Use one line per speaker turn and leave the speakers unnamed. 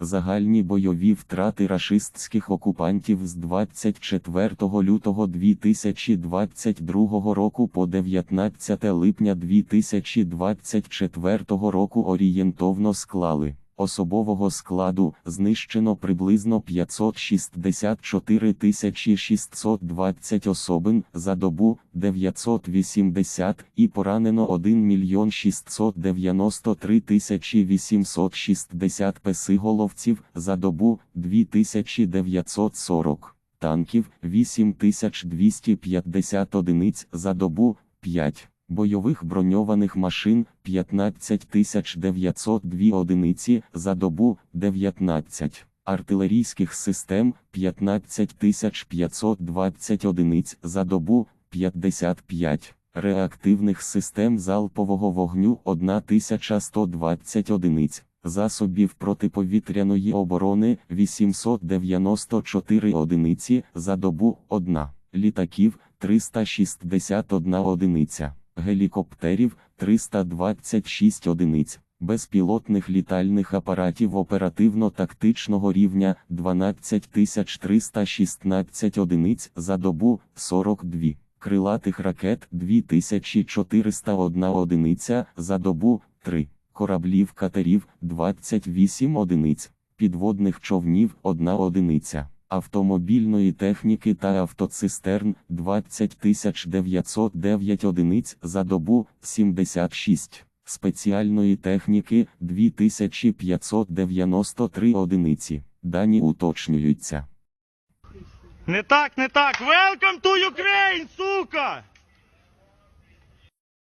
Загальні бойові втрати рашистських окупантів з 24 лютого 2022 року по 19 липня 2024 року орієнтовно склали. Особового складу знищено приблизно 564 620 особин за добу 980 і поранено 1 мільйон 693 860 песиголовців за добу 2940 танків 8250 одиниць за добу 5 бойових броньованих машин 15902 одиниці за добу 19, артилерійських систем 15520 одиниць за добу 55, реактивних систем залпового вогню 1120 одиниць. Засобів протиповітряної оборони 894 одиниці за добу 1, літаків 361 одиниця гелікоптерів 326 одиниць, безпілотних літальних апаратів оперативно-тактичного рівня 12316 одиниць за добу 42, крилатих ракет 2401 одиниця за добу 3, кораблів катерів 28 одиниць, підводних човнів 1 одиниця автомобільної техніки та автоцистерн 20 909 одиниць за добу 76, спеціальної техніки 2593 одиниці. Дані уточнюються.
Не так, не так. Welcome to Ukraine, сука!